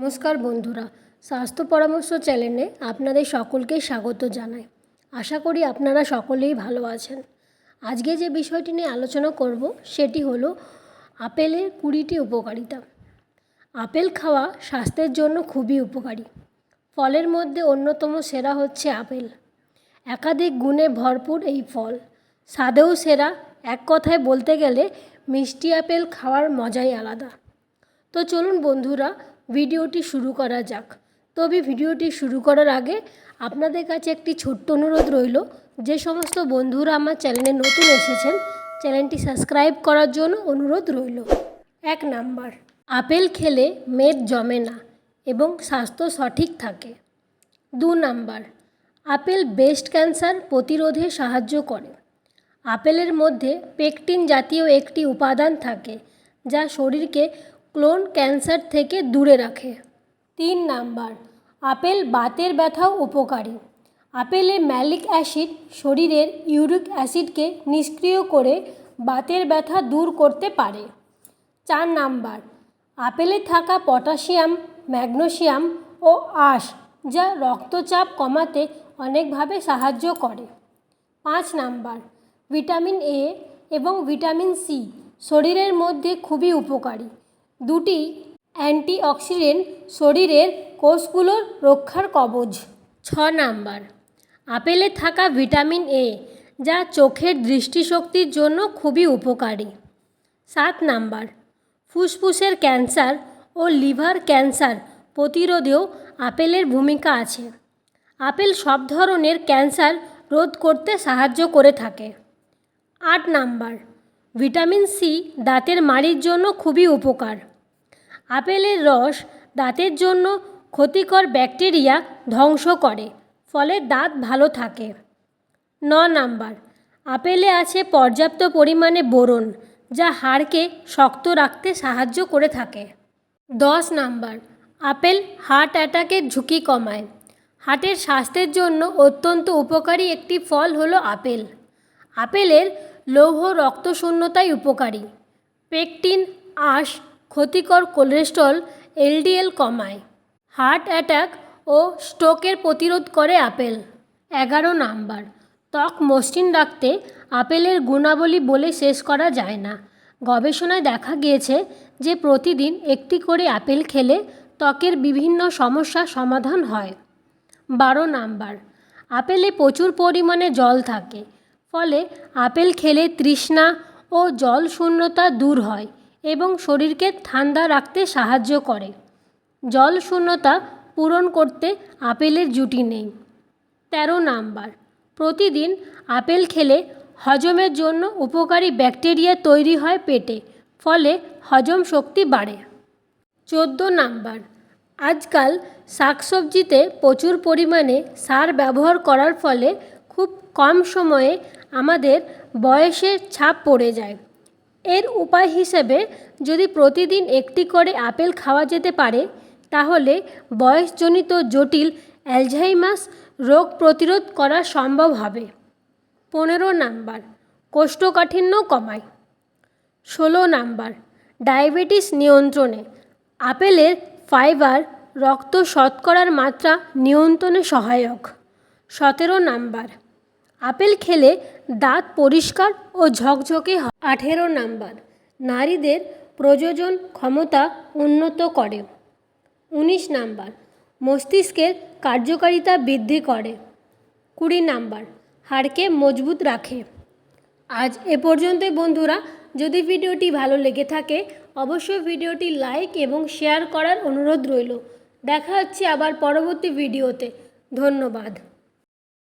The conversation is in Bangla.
নমস্কার বন্ধুরা, স্বাস্থ্য পরামর্শ চ্যানেলে আপনাদের সকলকে স্বাগত জানাই। আশা করি আপনারা সকলেই ভালো আছেন। আজকে যে বিষয়টি নিয়ে আলোচনা করব, সেটি হলো আপেলের কুড়িটি উপকারিতা। আপেল খাওয়া স্বাস্থ্যের জন্য খুবই উপকারী। ফলের মধ্যে অন্যতম সেরা হচ্ছে আপেল। একাধিক গুণে ভরপুর এই ফল। স্বাদেও সেরা, এক কথায় বলতে গেলে মিষ্টি আপেল খাওয়ার মজাই আলাদা। তো চলুন বন্ধুরা ভিডিওটি শুরু করা যাক। তবে ভিডিওটি শুরু করার আগে আপনাদের কাছে একটি ছোট্ট অনুরোধ রইল, যে সমস্ত বন্ধুরা আমার চ্যানেলে নতুন এসেছেন, চ্যানেলটি সাবস্ক্রাইব করার জন্য অনুরোধ রইল। এক নাম্বার, আপেল খেলে মেদ জমে না এবং স্বাস্থ্য সঠিক থাকে। দু নাম্বার, আপেল ব্রেস্ট ক্যান্সার প্রতিরোধে সাহায্য করে। আপেলের মধ্যে পেকটিন জাতীয় একটি উপাদান থাকে, যা শরীরকে ক্লোন ক্যান্সার থেকে দূরে রাখে। তিন নাম্বার, আপেল বাতের ব্যথাও উপকারী। আপেলে ম্যালিক অ্যাসিড শরীরের ইউরিক অ্যাসিডকে নিষ্ক্রিয় করে বাতের ব্যথা দূর করতে পারে। চার নাম্বার, আপেলে থাকা পটাশিয়াম, ম্যাগনেসিয়াম ও আঁশ যা রক্তচাপ কমাতে অনেকভাবে সাহায্য করে। পাঁচ নাম্বার, ভিটামিন এ এবং ভিটামিন সি শরীরের মধ্যে খুবই উপকারী। দুটি অ্যান্টিঅক্সিডেন্ট শরীরের কোষগুলোর রক্ষার কবচ ছ নাম্বার, আপেলে থাকা ভিটামিন এ, যা চোখের দৃষ্টিশক্তির জন্য খুবই উপকারী। সাত নাম্বার, ফুসফুসের ক্যান্সার ও লিভার ক্যান্সার প্রতিরোধেও আপেলের ভূমিকা আছে। আপেল সব ধরনের ক্যান্সার রোধ করতে সাহায্য করে থাকে। আট নাম্বার, ভিটামিন সি দাঁতের মাড়ির জন্য খুবই উপকার। আপেলের রস দাঁতের জন্য ক্ষতিকর ব্যাকটেরিয়া ধ্বংস করে, ফলে দাঁত ভালো থাকে। ন নাম্বার, আপেলে আছে পর্যাপ্ত পরিমাণে বোরন, যা হাড়কে শক্ত রাখতে সাহায্য করে থাকে। দশ নাম্বার, আপেল হার্ট অ্যাটাকের ঝুঁকি কমায়। হার্টের স্বাস্থ্যের জন্য অত্যন্ত উপকারী একটি ফল হলো আপেল। আপেলের লৌহ রক্তশূন্যতায় উপকারী। পেকটিন, আঁশ ক্ষতিকর কোলেস্ট্রল, এলডিএল কমায়। হার্ট অ্যাটাক ও স্ট্রোকের প্রতিরোধ করে আপেল এগারো নাম্বার, ত্বক মসৃণ রাখতে আপেলের গুণাবলী বলে শেষ করা যায় না। গবেষণায় দেখা গিয়েছে যে প্রতিদিন একটি করে আপেল খেলে ত্বকের বিভিন্ন সমস্যার সমাধান হয়। বারো নাম্বার আপেলে প্রচুর পরিমাণে জল থাকে, ফলে আপেল খেলে তৃষ্ণা ও জল শূন্যতা দূর হয়। এবং শরীরকে ঠান্ডা রাখতে সাহায্য করে। জল শূন্যতা পূরণ করতে আপেলের জুটি নেই। তেরো নাম্বার, প্রতিদিন আপেল খেলে হজমের জন্য উপকারী ব্যাকটেরিয়া তৈরি হয় পেটে, ফলে হজম শক্তি বাড়ে। চোদ্দ নাম্বার, আজকাল শাকসবজিতে প্রচুর পরিমাণে সার ব্যবহার করার ফলে খুব কম সময়ে আমাদের বয়সের ছাপ পড়ে যায়। এর উপায় হিসেবে যদি প্রতিদিন একটি করে আপেল খাওয়া যেতে পারে, তাহলে বয়সজনিত জটিল অ্যালঝাইমাস রোগ প্রতিরোধ করা সম্ভব হবে। পনেরো নাম্বার, কোষ্ঠকাঠিন্য কমায়। ষোলো নাম্বার, ডায়াবেটিস নিয়ন্ত্রণে। আপেলের ফাইবার রক্ত শতকরার মাত্রা নিয়ন্ত্রণে সহায়ক। সতেরো নাম্বার আপেল খেলে দাঁত পরিষ্কার ও ঝকঝকে হয়। আঠেরো নাম্বার, নারীদের প্রযোজন ক্ষমতা উন্নত করে। উনিশ নাম্বার, মস্তিষ্কের কার্যকারিতা বৃদ্ধি করে। কুড়ি নাম্বার, হাড়কে মজবুত রাখে। আজ এ পর্যন্তই বন্ধুরা, যদি ভিডিওটি ভালো লেগে থাকে, অবশ্যই ভিডিওটি লাইক এবং শেয়ার করার অনুরোধ রইল। দেখা হচ্ছে আবার পরবর্তী ভিডিওতে। ধন্যবাদ।